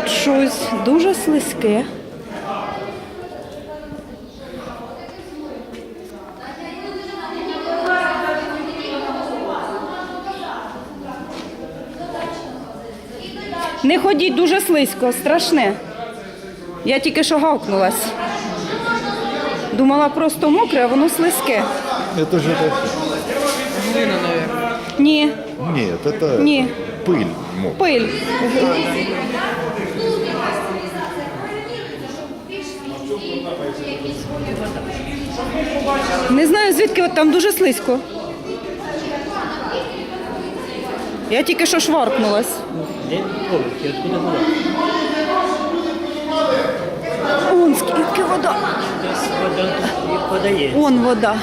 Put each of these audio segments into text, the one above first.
тут щось дуже слизьке. Не ходіть дуже слизько, страшне. Я тільки що гавкнулась. Думала просто мокре, а воно слизьке. Это же это... Ні, Нет, это Ні. пыль. мо- пиль. Не знаю, звідки от там дуже слизько. Я тільки що шваркнулась. Он скільки вода. Он вода.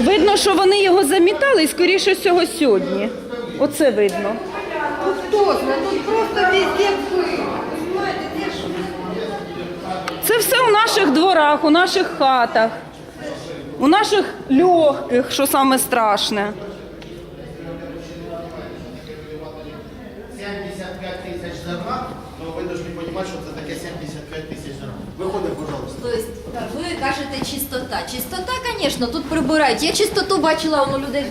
Видно, що вони його замітали і скоріше всього сьогодні. Оце видно. Кто знает, Це все у наших дворах, у наших хатах, у наших легких, що саме страшне. 75 тисяч зерна, то ви повинні розуміти, що це таке 75 тисяч зерна. Виходить, пожалуйста. То есть ви кажете чистота. Чистота, звісно, тут прибирають. Я чистоту бачила у людей.